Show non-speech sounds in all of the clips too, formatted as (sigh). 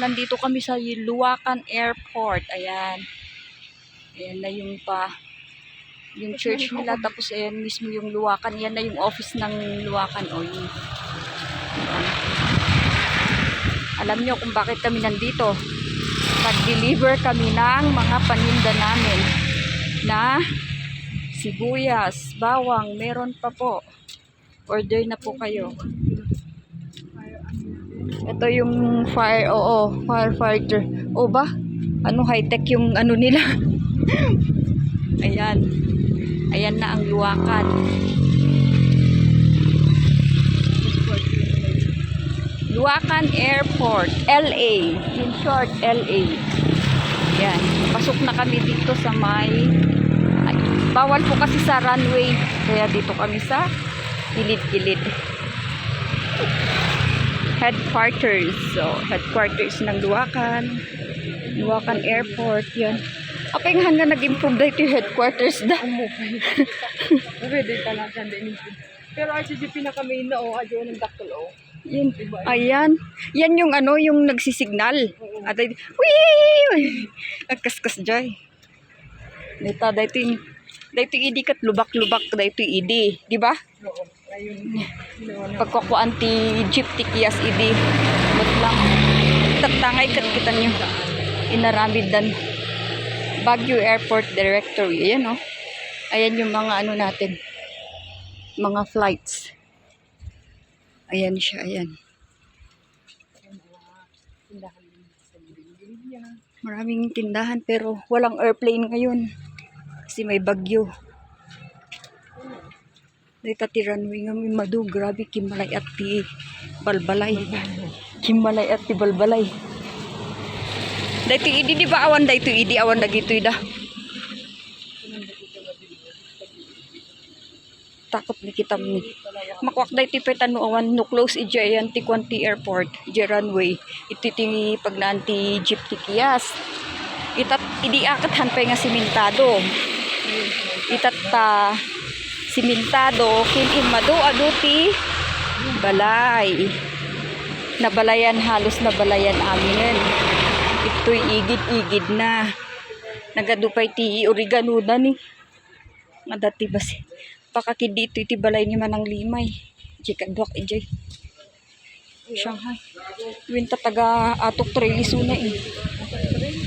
nandito kami sa Luwakan Airport. Ayan. Ayan na yung pa yung church nila tapos ayan mismo yung Luwakan. Yan na yung office ng Luwakan o Ayan. Alam nyo kung bakit kami nandito. Nag-deliver kami ng mga paninda namin na sibuyas, bawang, meron pa po. Order na po kayo. Ito yung fire, oo, firefighter. O ba? Ano high-tech yung ano nila? (laughs) Ayan. Ayan na ang luwakan. Luwakan Airport, LA. In short, LA. Ayan. Pasok na kami dito sa may... Ay, bawal po kasi sa runway. Kaya dito kami sa gilid-gilid headquarters. So, headquarters ng Luwakan. Luwakan Airport. Yan. Apay nga nga nag-improve dahil yung headquarters da. Pwede ka lang dyan din. Pero RCGP na kami na o, adyo ng daktul o. Yan. Ayan. Yan yung ano, yung nagsisignal. At ay, wii! Agkaskas jay. Dito, dito yung, dito yung idi kat lubak-lubak, dito yung idi. Di ba? Oo. Pagkakuan ti jeep ti kias idi. But lang. Tatangay kat kita nyo. Inaramid dan. Baguio Airport Directory. Ayan oh. Ayan yung mga ano natin. Mga flights. Ayan siya, ayan. Maraming tindahan pero walang airplane ngayon. Kasi may bagyo. Ti runway nga madu. Grabe, kimalay at ti balbalay. Kimalay at ti balbalay. Dito idi di ba awan dito idi awan dagito ida. Takot ni kita ni. Makwak dito petan no awan no close ija yan ti Kwanti Airport. Ija runway. Iti ti pagnaan ti jeep ti kiyas. Itat idi akat hanpay nga simentado. Itat ta simentado kin madu adu ti balay. Nabalayan halos nabalayan aminin. Ito'y igid-igid na. Nagadupay ti oregano na ni. Nga dati basi. Baka dito iti balay ni manang limay. Jika dwak ijay. Shanghai. Winta taga atok trail isuna eh.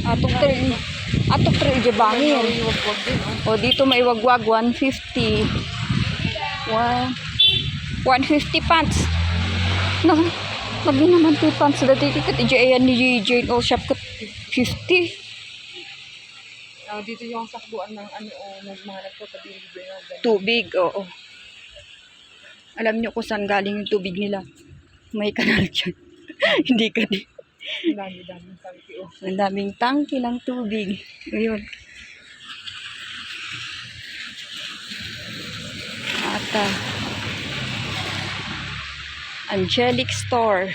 Atok trail. Atok trail ijay bangin. O dito may wagwag 150. One, 150 pants. No, lagi naman 2 pants dati tikat ijay ayan ni Jane O shop kat 50. Ah, dito yung sakbuan ng ano o, mga nagpapadeliver ng ganun. Tubig, oo. Alam niyo kung saan galing yung tubig nila. May kanal dyan. (laughs) Hindi ka di. Ang dami-dami tangki o. Ang daming tangki ng tubig. Ngayon. At ah, Angelic Store.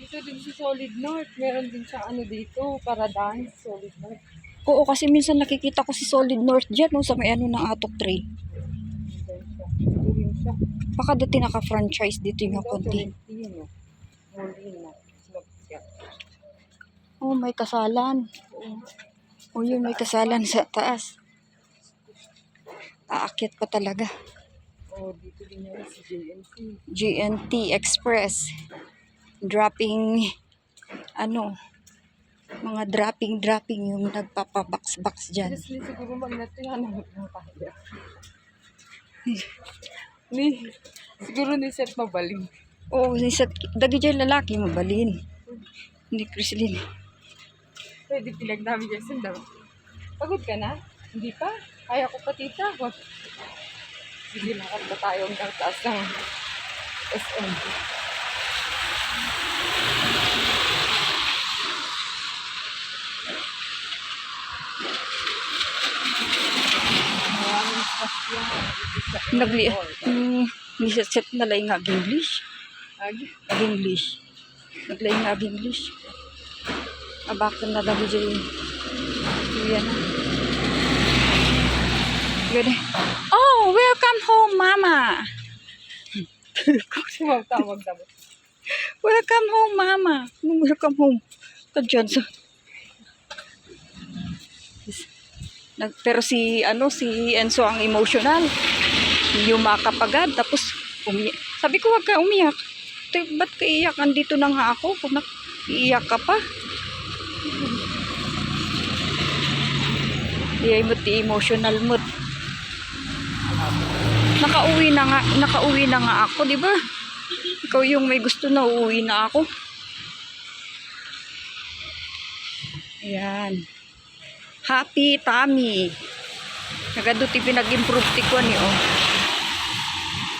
Dito din sa Solid North. Meron din sa ano dito, Paradise, Solid North. Oo, kasi minsan nakikita ko si Solid North dyan, no, sa may ano ng Atok Trail. Baka dati naka-franchise dito yung konti. 20 yun o. Molina. Slop siya. Oh, may kasalan. Oh, yun, may kasalan sa taas. Aakyat pa talaga. O, dito din yan si JNC. GNT Express. Dropping, ano, mga dropping-dropping yung nagpapabox-box dyan. Siguro magnatuyan ang mga tayo. (laughs) Ni, siguro ni Seth mabaling. Oo, oh, isat, dagi dyan lalaki, mabalin. Hindi, Crislin. Pwede pilag namin dyan sandal. Pagod ka na? Hindi pa? Kaya ko pa tita. Wag. Sige, lakad na tayo hanggang taas ng SM. Maraming sasya. Nagli, hmm, set na lang nga English. Agi. English. Naglay nga English. Abakan na dali dyan. Yan na. Good. Oh, welcome home, Mama. Tumawag-tawag (laughs) dapat. Welcome home, mama. Welcome home. Ka sa... Nag, pero si, ano, si Enzo ang emotional. Yumakap agad, tapos umiyak. Sabi ko, wag ka umiyak. Te, ba't ka iyak? Andito na nga ako. Kung iiyak ka pa. Iyay mo ti emotional mood. Nakauwi na nga, nakauwi na nga ako, di ba? Ikaw yung may gusto na uuwi na ako. Ayan. Happy tummy. Nagaduti pinag-improve ti ko ni oh.